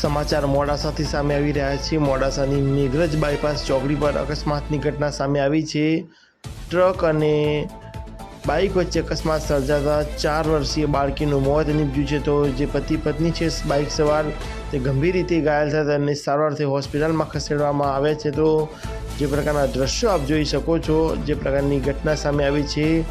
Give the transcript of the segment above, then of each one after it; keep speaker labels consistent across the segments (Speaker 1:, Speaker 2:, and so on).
Speaker 1: સમાચાર મોડાસાથી સામે આવી રહ્યા છે. મોડાસાની મેઘરજ બાયપાસ ચોકડી પર અકસ્માતની ઘટના સામે આવી છે. ટ્રક અને બાઇક વચ્ચે અકસ્માત સર્જાતા ચાર વર્ષીય બાળકીનું મોત નીપજ્યું છે. તો જે પતિ પત્ની છે, બાઇક સવાર તે ગંભીર રીતે ઘાયલ થયા અને સારવારથી હોસ્પિટલમાં ખસેડવામાં આવ્યા છે. તો જે પ્રકારના દ્રશ્યો આપ જોઈ શકો છો, જે પ્રકારની ઘટના સામે આવી છે.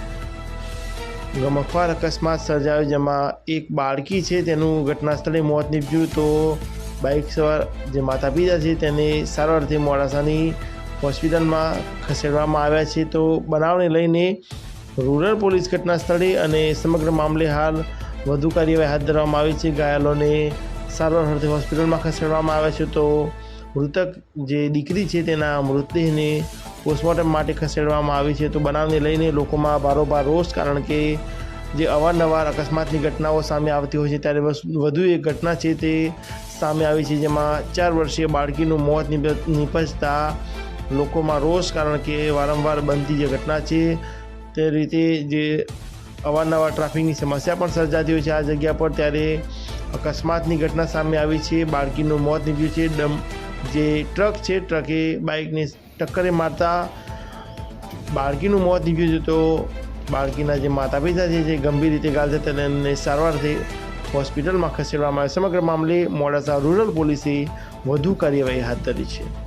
Speaker 1: ગમખ્વાર અકસ્માત સર્જાયો, જેમાં એક બાળકી છે, તેનું ઘટના સ્થળે મોત નીપજ્યું. તો બાઇક સવાર જે માતા પિતા છે તેને સારવારથી મોડાસાની હોસ્પિટલમાં ખસેડવામાં આવ્યા છે. તો બનાવને લઈને રૂરલ પોલીસ ઘટના સ્થળે અને સમગ્ર મામલે હાલ વધુ કાર્યવાહી હાથ ધરવામાં આવી છે. ઘાયલોને સારવાર અર્થે હોસ્પિટલમાં ખસેડવામાં આવ્યા છે. તો મૃતક જે દીકરી છે તેના મૃતદેહને પોસ્ટમોર્ટમ માટે ખસેડવામાં આવી છે. તો બનાવને લઈને લોકોમાં બારોબાર રોષ, કારણ કે જે અવારનવાર અકસ્માતની ઘટનાઓ સામે આવતી હોય છે, ત્યારે વધુ એક ઘટના છે તે સામે આવી છે, જેમાં ચાર વર્ષીય બાળકીનું મોત નીપ- નીપજતા લોકોમાં રોષ, કારણ કે વારંવાર બનતી જે ઘટના છે, તે રીતે જે અવારનવાર ટ્રાફિકની સમસ્યા પણ સર્જાતી હોય છે. આ જગ્યા પર ત્યારે અકસ્માતની ઘટના સામે આવી છે. બાળકીનું મોત નીપજ્યું છે. ડમ, જે ટ્રક છે, ટ્રકે બાઇકને ટક્કરે મારતા બાળકીનું મોત નીપજ્યું છે. તો બાળકીના જે માતા પિતા છે, જે ગંભીર રીતે ઘાયલ છે, તેને સારવારથી હોસ્પિટલમાં ખસેડવામાં સમગ્ર મામલે મોડાસા રૂરલ પોલીસે વધુ કાર્યવાહી હાથ ધરી છે.